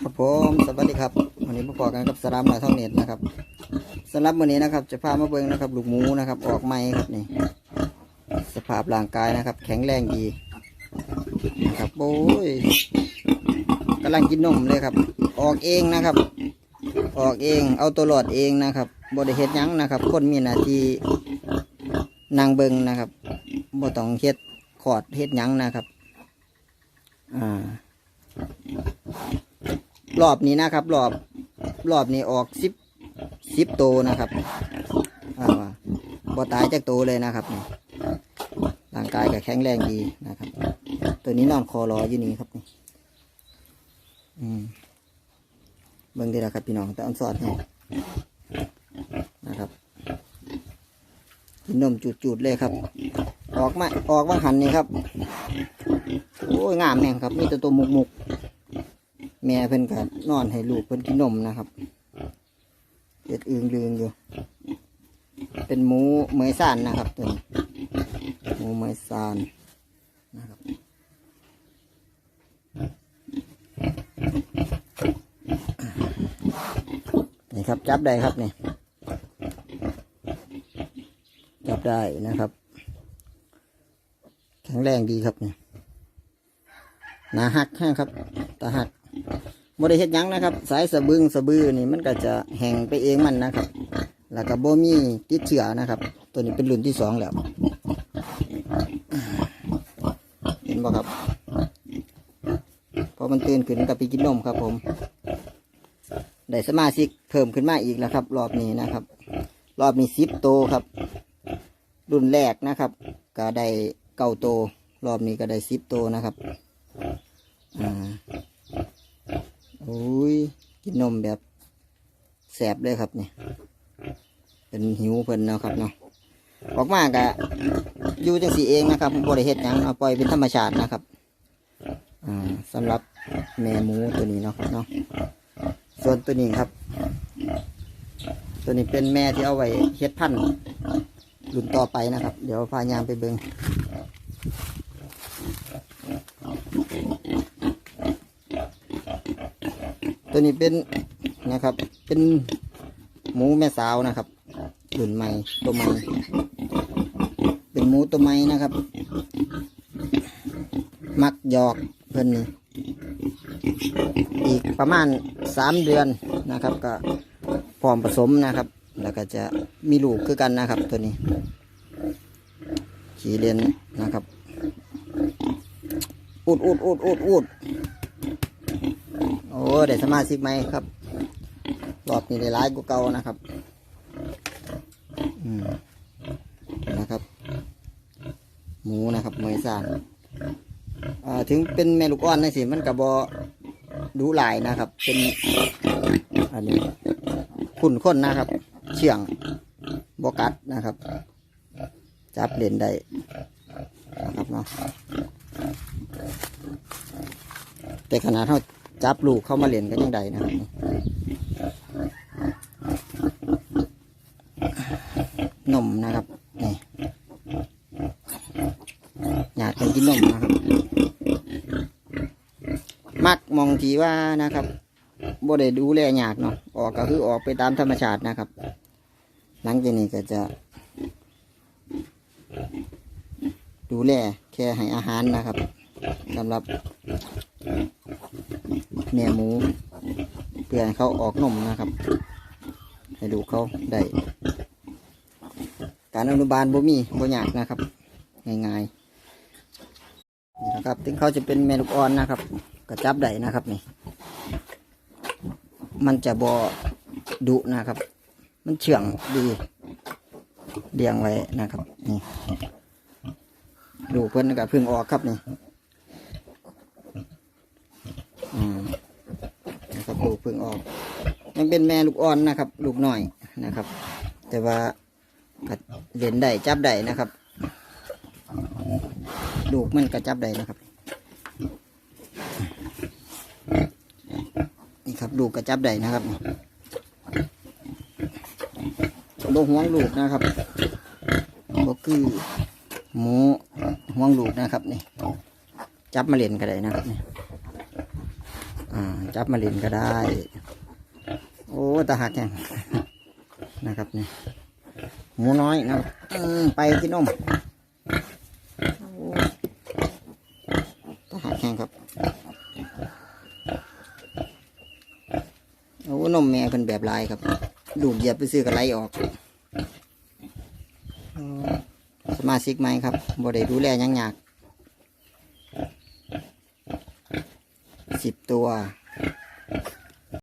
ครับผมสวัสดีครับวันนี้พบกันกับสลามหน่อยท่องเน็ตนะครับสำหรับวันนี้นะครับ จะพามาเบิ่งนะครับลูกหมูนะครับ ออกใหม่ครับนี่ สภาพร่างกายนะครับ แข็งแรงดีนะครับโอ้ยกำลังกินนมเลยครับ ออกเองนะครับ ออกเอง เอาตัวรอดเองนะครับบริเฮ็ดยั้งนะครับ คนมีหน้าที่นางเบิงนะครับบ่ต้องเฮ็ดขอดเฮ็ดยั้งนะครับ อ่า รอบนี้นะครับ รอบรอบนี้ออกสิบสิบโตวนะครับอ่าบ่ตายจากโตวเลยนะครับร่างกายก็แข็งแรงดีนะครับ ตัวนี้นอนคอรออยู่นี่ครับนี่อืมเบิ่งดีละครับพี่น้องแต่อันสอดให้นะครับกินนมจุดๆเลยครับ ออกมาออกว่าหันนี่ครับ โอ้ยงามแห่งครับ มีแต่ตัวมุกมุกๆ แม่เพิ่นก็นอนให้ลูกเพิ่นกินนมนะครับเด็ดอึงลืงอยู่ เป็นหมูเหมยซานนะครับตัวนี้หมูเหมยซานนะครับนี่ครับจับได้ครับนี่จับได้นะครับ แข็งแรงดีครับนี่หนาหักแห้งครับตาหัก บริเฮ็ดยังนะครับ สายสะบึงสะบือนี่มันก็จะแห้งไปเองมันนะครับ แล้วก็บ่มีติดเชื้อนะครับ ตัวนี้เป็นรุ่นที่สองแล้วเห็นบ่ครับพอมันตื่นขึ้นก็ไปกินนมครับผมได้สมาชิกเพิ่มขึ้นมาอีกแล้วครับ รอบนี้นะครับ รอบนี้สิบโตครับ รุ่นแรกนะครับ ก็ได้เก้าโต รอบนี้ก็ได้สิบโตนะครับอ่า โอ้ยกินนมแบบแสบเลยครับเนี่ยเป็นหิวเพิ่นเนาะครับเนาะออกมากะอยู่จังสีเองนะครับบริเฮ็ดหยังเอาปล่อยเป็นธรรมชาตินะครับอ่าสำหรับแม่หมูตัวนี้เนาะครับเนาะส่วนตัวนี้ครับ ตัวนี้เป็นแม่ที่เอาไว้เฮ็ดพันธุ์รุ่นต่อไปนะครับ เดี๋ยวพายามไปเบิง ตัวนี้เป็นนะครับ เป็นหมูแม่สาวนะครับรุ่นใหม่ตัวใหม่เป็นหมูตัวใหม่นะครับ มักหยอกเพิ่นนี่อีกประมาณสามเดือนนะครับ ก็พร้อมผสมนะครับ แล้วก็จะมีลูกคือกันนะครับ ตัวนี้ ขี่เรียนนะครับอุดอุดอุดอุดอุดอ้ ได้สมาชิกไหมครับ รอบนี้ได้ร้ายกว่าเก่านะครับอืมนะครับ หมูนะครับเมยสานอ่าถึงเป็นแม่ลูกอ่อนนะสิมันกับบอดูหลายนะครับ เป็นอันนี้ขุ่นข้นนะครับ เชื่องบกัดนะครับ จับเล่นได้นะครับเนาะแต่ขนาดเท่า จับลูกเข้ามาเล่นกันยังไงนะครับนมนะครับนี่อยากกันกินนมนะครับ มักมองทีว่านะครับบ่ได้ดูแลหยากเนาะออกก็คือออกไปตามธรรมชาตินะครับ หลังจากนี้ก็จะดูแลแค่ให้อาหารนะครับสำหรับ แม่หมูเพื่อให้เขาออกนมนะครับ ให้ดูเขาได้ การอนุบาลบ่มีบ่ยากนะครับ ง่ายๆนี่นะครับ ถึงเขาจะเป็นแม่ลูกอ่อนนะครับก็จับได้นะครับนี่ มันจะบ่ดุนะครับ มันเชื่องดีเลี้ยงไว้นะครับ นี่ ดูเพิ่อนก็เพึ่งออกครับนี่ อืม ลูกเพิ่งออก ยังเป็นแม่ลูกอ่อนนะครับ ลูกหน่อยนะครับ แต่ว่าเล่นได้จับได้นะครับ ลูกมันก็จับได้นะครับนี่ครับลูกก็จับได้นะครับโบห่วงลูกนะครับบคือหมูห่วงลูกนะครับนี่จับมาเล่นก็ได้นะครับนี่ จับมาลินก็ได้ โอ้ตาหักแข่งนะครับนี่หมูน้อยนะไปกินนมตาหักแข่งครับโอ้นมแม่เป็นแบบลายครับดูดเหยียบไปซื้อกับไหลออก สมาชิกไหมครับบ่ได้ดูแลหยังยากสิบ ตัว